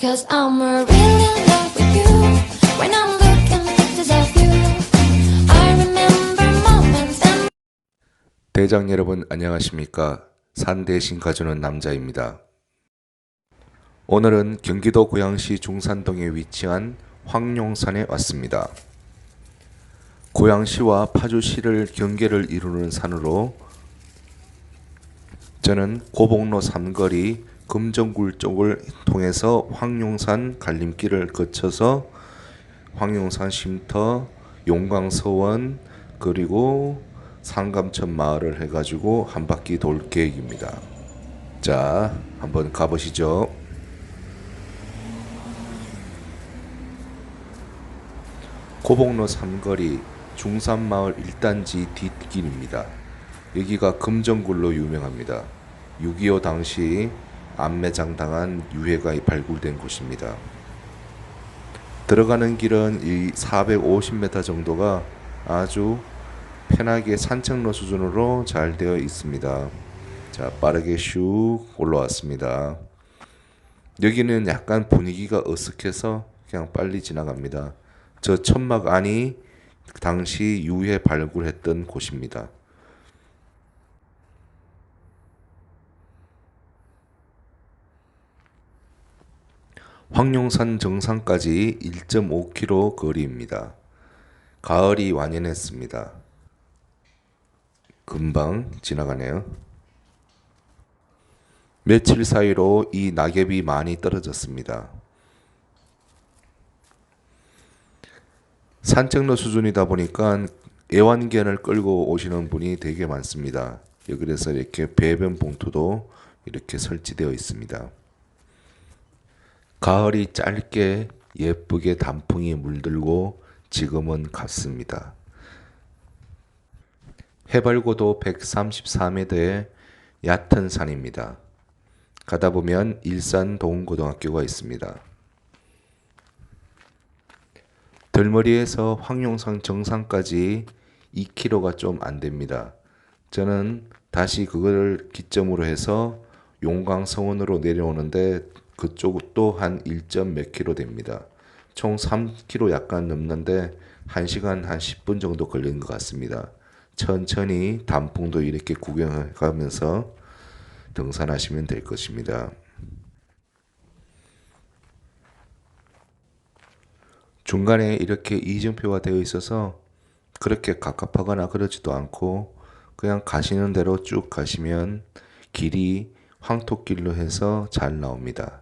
Cause I'm really in love with you when I'm looking pictures of you. I remember moments and 대장 여러분 안녕하십니까? 산 대신 가주는 남자입니다. 오늘은 경기도 고양시 중산동에 위치한 황룡산에 왔습니다. 고양시와 파주시를 경계를 이루는 산으로 저는 고봉로 삼거리 금정굴 쪽을 통해서 황룡산 갈림길을 거쳐서 황룡산 쉼터, 용광서원 그리고 상감천 마을을 해가지고 한 바퀴 돌 계획입니다. 자, 한번 가보시죠. 고봉로 삼거리 중산마을 1단지 뒷길입니다. 여기가 금정굴로 유명합니다. 6.25 당시 안매장 당한 유해가 발굴된 곳입니다. 들어가는 길은 이 450m 정도가 아주 편하게 산책로 수준으로 잘 되어 있습니다. 자, 빠르게 슉 올라왔습니다. 여기는 약간 분위기가 어색해서 그냥 빨리 지나갑니다. 저 천막 안이 당시 유해 발굴했던 곳입니다. 황룡산 정상까지 1.5km 거리입니다. 가을이 완연했습니다. 금방 지나가네요. 며칠 사이로 이 낙엽이 많이 떨어졌습니다. 산책로 수준이다 보니까 애완견을 끌고 오시는 분이 되게 많습니다. 여기에서 이렇게 배변 봉투도 이렇게 설치되어 있습니다. 가을이 짧게 예쁘게 단풍이 물들고 지금은 같습니다. 해발고도 134m의 얕은 산입니다. 가다 보면 일산 동고등학교가 있습니다. 들머리에서 황룡산 정상까지 2km가 좀 안 됩니다. 저는 다시 그걸 기점으로 해서 용광성원으로 내려오는데 그쪽도 한 1점 몇 킬로 됩니다. 총 3km 약간 넘는데 1시간 한 10분 정도 걸린 것 같습니다. 천천히 단풍도 이렇게 구경하면서 등산하시면 될 것입니다. 중간에 이렇게 이정표가 되어 있어서 그렇게 갑갑하거나 그러지도 않고 그냥 가시는 대로 쭉 가시면 길이 황토길로 해서 잘 나옵니다.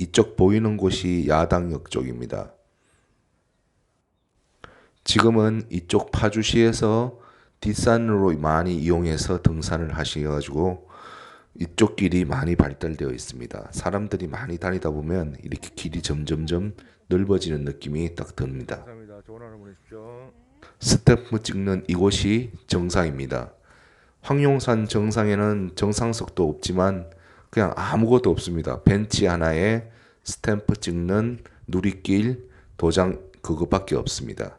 이쪽 보이는 곳이 야당역 쪽입니다. 지금은 이쪽 파주시에서 뒷산으로 많이 이용해서 등산을 하셔가지고 이쪽 길이 많이 발달되어 있습니다. 사람들이 많이 다니다 보면 이렇게 길이 점점점 넓어지는 느낌이 딱 듭니다. 스탬프 찍는 이곳이 정상입니다. 황룡산 정상에는 정상석도 없지만 그냥 아무것도 없습니다. 벤치 하나에 스탬프 찍는 누리길 도장 그것밖에 없습니다.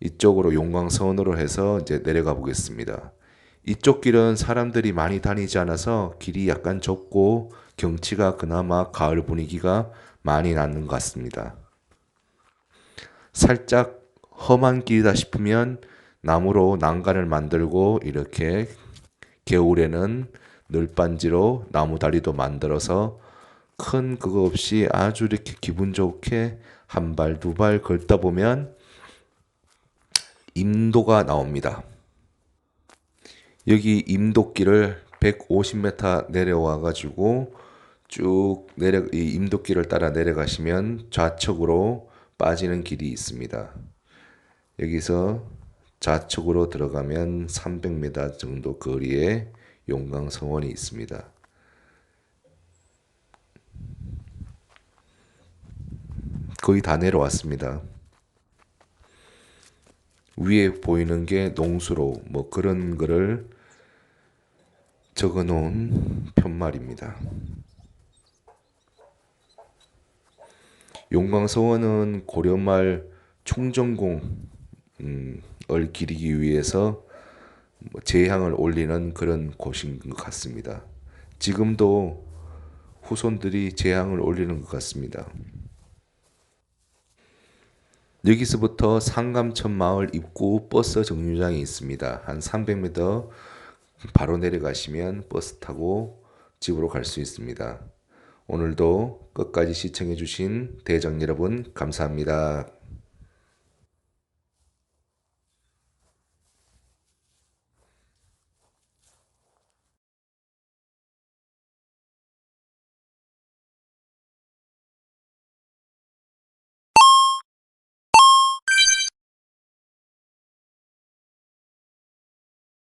이쪽으로 용광선으로 해서 이제 내려가 보겠습니다. 이쪽 길은 사람들이 많이 다니지 않아서 길이 약간 좁고 경치가 그나마 가을 분위기가 많이 나는 것 같습니다. 살짝 험한 길이다 싶으면 나무로 난간을 만들고 이렇게 겨울에는 널빤지로 나무 다리도 만들어서 큰 그거 없이 아주 이렇게 기분 좋게 한 발 두 발 걷다 보면 임도가 나옵니다. 여기 임도길을 150m 내려와 가지고 쭉 내려 이 임도길을 따라 내려가시면 좌측으로 빠지는 길이 있습니다. 여기서 좌측으로 들어가면 300m 정도 거리에 용광성원이 있습니다. 거의 다 내려왔습니다. 위에 보이는 게 농수로 뭐 그런 거를 적어 놓은 편말입니다. 용광서원은 고려말 충정공 음, 을 기리기 위해서 뭐 제향을 올리는 그런 곳인 것 같습니다. 지금도 후손들이 재앙을 올리는 것 같습니다. 여기서부터 상감천 마을 입구 버스 정류장이 있습니다. 한 300m 바로 내려가시면 버스 타고 집으로 갈 수 있습니다. 오늘도 끝까지 시청해 주신 대장 여러분 감사합니다.